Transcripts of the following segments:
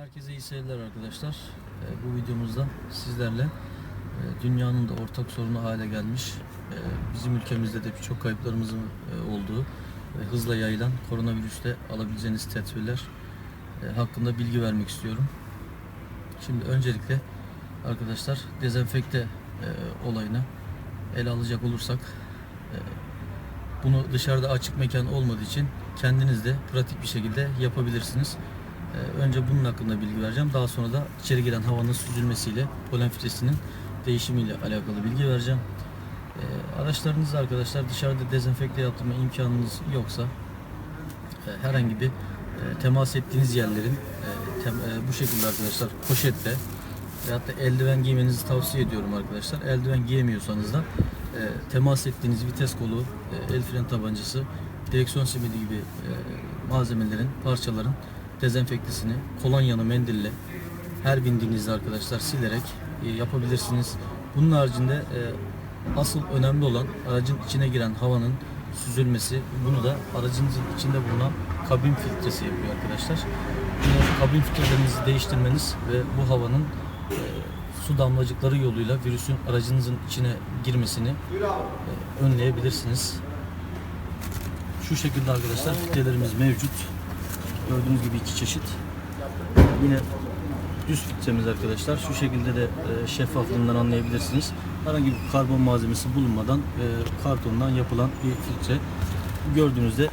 Herkese iyi seyirler arkadaşlar. Ee, bu videomuzda sizlerle e, dünyanın da ortak sorunu hale gelmiş, e, bizim ülkemizde de birçok kayıplarımızın e, olduğu ve hızla yayılan koronavirüste alabileceğiniz tedbirler hakkında bilgi vermek istiyorum. Şimdi öncelikle arkadaşlar dezenfekte olayını ele alacak olursak bunu dışarıda açık mekan olmadığı için kendiniz de pratik bir şekilde yapabilirsiniz. Ee, Önce bunun hakkında bilgi vereceğim. Daha sonra da içeri giren havanın süzülmesiyle polen filtresinin değişimiyle alakalı bilgi vereceğim. Ee, Araçlarınızı arkadaşlar dışarıda dezenfekte yaptırma imkanınız yoksa e, herhangi bir e, temas ettiğiniz yerlerin e, bu şekilde arkadaşlar poşetle veyahut da eldiven giymenizi tavsiye ediyorum arkadaşlar. Eldiven giyemiyorsanız da e, temas ettiğiniz vites kolu, e, el fren tabancası, direksiyon simidi gibi e, malzemelerin, parçaların dezenfektesini kolonyalı mendille her bindiğinizde arkadaşlar silerek e, yapabilirsiniz. Bunun haricinde e, asıl önemli olan aracın içine giren havanın süzülmesi. Bunu da aracınızın içinde bulunan kabin filtresi yapıyor arkadaşlar. Yine kabin filtrelerinizi değiştirmeniz ve bu havanın e, su damlacıkları yoluyla virüsün aracınızın içine girmesini önleyebilirsiniz. Şu şekilde arkadaşlar filtrelerimiz mevcut. Gördüğünüz gibi iki çeşit. Yine düz filtremiz arkadaşlar. Şu şekilde de e, şeffaflığından anlayabilirsiniz. Herhangi bir karbon malzemesi bulunmadan e, kartondan yapılan bir filtre. Gördüğünüzde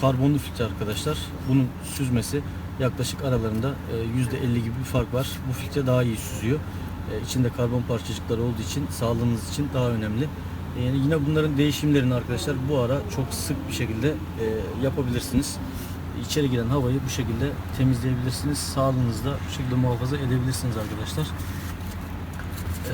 karbonlu filtre arkadaşlar. Bunun süzmesi yaklaşık aralarında e, %50 gibi bir fark var. Bu filtre daha iyi süzüyor. E, içinde karbon parçacıkları olduğu için sağlığınız için daha önemli. E, Yani yine bunların değişimlerini arkadaşlar bu ara çok sık bir şekilde e, yapabilirsiniz. İçeri giren havayı bu şekilde temizleyebilirsiniz. Sağlığınızı da bu şekilde muhafaza edebilirsiniz arkadaşlar. E,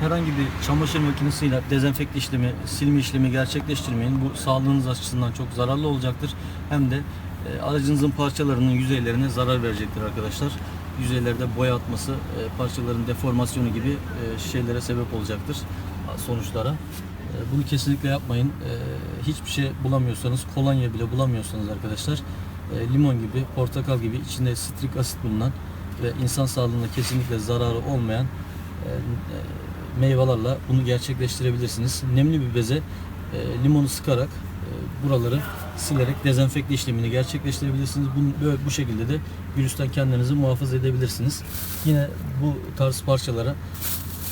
herhangi bir çamaşır makinesiyle dezenfekte işlemi, silme işlemi gerçekleştirmeyin. Bu sağlığınız açısından çok zararlı olacaktır. Hem de e, aracınızın parçalarının yüzeylerine zarar verecektir arkadaşlar. Yüzeylerde boya atması, e, parçaların deformasyonu gibi e, şeylere sebep olacaktır sonuçlara. E, Bunu kesinlikle yapmayın. E, Hiçbir şey bulamıyorsanız, kolonya bile bulamıyorsanız arkadaşlar, e, limon gibi, portakal gibi içinde sitrik asit bulunan ve insan sağlığına kesinlikle zararı olmayan e, e, meyvelerle bunu gerçekleştirebilirsiniz. Nemli bir beze limonu sıkarak buraları silerek dezenfekte işlemini gerçekleştirebilirsiniz. Bu, böyle, bu şekilde de virüsten kendinizi muhafaza edebilirsiniz. Yine bu tarz parçalara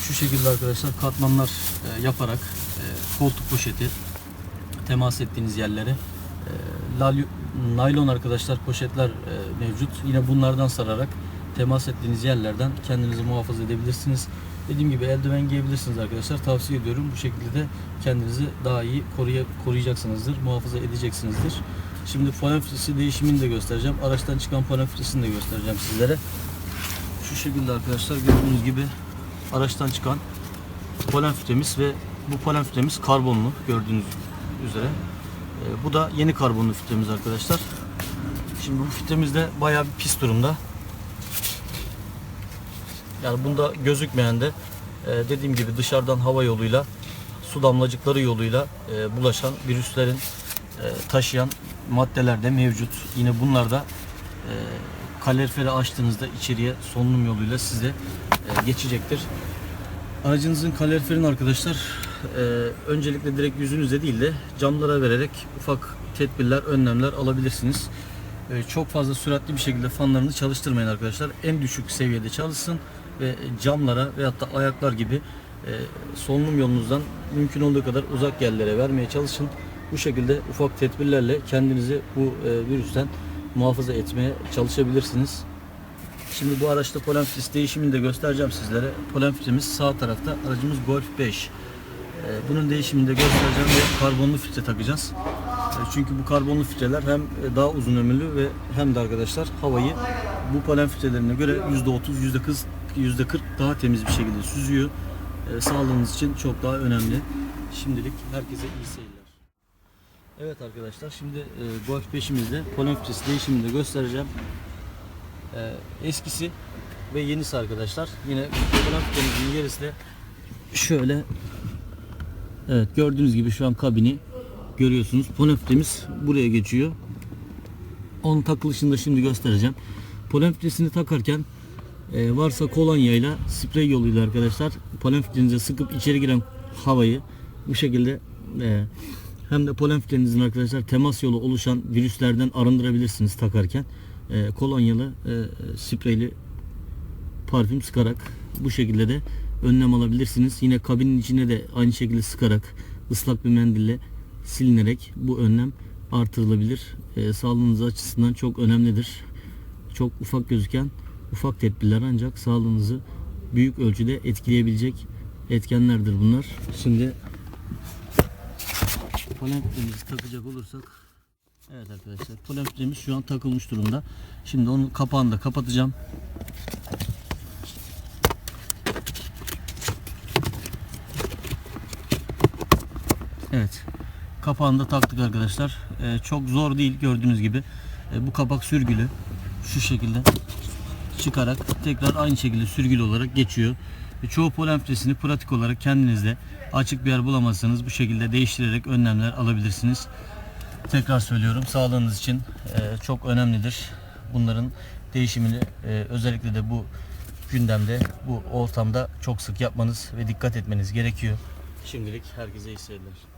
şu şekilde arkadaşlar katmanlar yaparak koltuk poşeti temas ettiğiniz yerlere e, naylon arkadaşlar poşetler e, mevcut. Yine bunlardan sararak temas ettiğiniz yerlerden kendinizi muhafaza edebilirsiniz. Dediğim gibi eldiven giyebilirsiniz arkadaşlar. Tavsiye ediyorum. Bu şekilde de kendinizi daha iyi koruya, koruyacaksınızdır. Muhafaza edeceksinizdir. Şimdi filtresi değişimini de göstereceğim. Araçtan çıkan filtresini de göstereceğim sizlere. Şu şekilde arkadaşlar gördüğünüz gibi araçtan çıkan filtremiz ve bu polen filtremiz karbonlu gördüğünüz üzere. Ee, bu da yeni karbonlu filtremiz arkadaşlar. Şimdi bu filtremiz de bayağı bir pis durumda. Yani bunda gözükmeyen de e, dediğim gibi dışarıdan hava yoluyla su damlacıkları yoluyla e, bulaşan virüslerin e, taşıyan maddeler de mevcut. Yine bunlar da e, kaloriferi açtığınızda içeriye solunum yoluyla size e, geçecektir. Aracınızın kaloriferini arkadaşlar e, öncelikle direkt yüzünüze değil de camlara vererek ufak tedbirler, önlemler alabilirsiniz. E, çok fazla süratli bir şekilde fanlarını çalıştırmayın arkadaşlar. En düşük seviyede çalışsın ve camlara veyahut da ayaklar gibi e, solunum yolunuzdan mümkün olduğu kadar uzak yerlere vermeye çalışın. Bu şekilde ufak tedbirlerle kendinizi bu e, virüsten muhafaza etmeye çalışabilirsiniz. Şimdi bu araçta polen değişimini de göstereceğim sizlere. Polen sağ tarafta. Aracımız Golf 5. Ee, Bunun değişimini de göstereceğim ve karbonlu filtre takacağız. Ee, Çünkü bu karbonlu filtreler hem e, daha uzun ömürlü ve hem de arkadaşlar havayı bu polen filtrelerine göre %30, %40, %40 daha temiz bir şekilde süzüyor. Ee, Sağlığınız için çok daha önemli. Şimdilik herkese iyi seyirler. Evet arkadaşlar şimdi e, Golf 5'imizde polen filtresi değişimini de göstereceğim. Eskisi ve yenisi arkadaşlar. Yine fotoğraf filtremizin gerisi de şöyle Evet gördüğünüz gibi şu an kabini görüyorsunuz. Polen filtremiz buraya geçiyor. Onun takılışını da şimdi göstereceğim. Polen filtresini takarken e, varsa kolonyayla sprey yoluyla arkadaşlar polen filtrenize sıkıp içeri giren havayı bu şekilde e, hem de polen filtrenizin arkadaşlar temas yolu oluşan virüslerden arındırabilirsiniz takarken. E, kolonyalı e, spreyli parfüm sıkarak bu şekilde de önlem alabilirsiniz. Yine kabinin içine de aynı şekilde sıkarak ıslak bir mendille silinerek bu önlem artırılabilir. E, sağlığınız açısından çok önemlidir. Çok ufak gözüken ufak tedbirler ancak sağlığınızı büyük ölçüde etkileyebilecek etkenlerdir bunlar. Şimdi polen filtremizi takacak olursak Evet arkadaşlar polen filtremiz şu an takılmış durumda. Şimdi onun kapağını da kapatacağım. Evet. Kapağını da taktık arkadaşlar. Ee, çok zor değil gördüğünüz gibi. Ee, bu kapak sürgülü. Şu şekilde çıkarak tekrar aynı şekilde sürgülü olarak geçiyor. E, çoğu polen filtresini pratik olarak kendinizde açık bir yer bulamazsanız bu şekilde değiştirerek önlemler alabilirsiniz. Tekrar söylüyorum sağlığınız için e, çok önemlidir. Bunların değişimini e, özellikle de bu gündemde, bu ortamda çok sık yapmanız ve dikkat etmeniz gerekiyor. Şimdilik herkese iyi seyirler.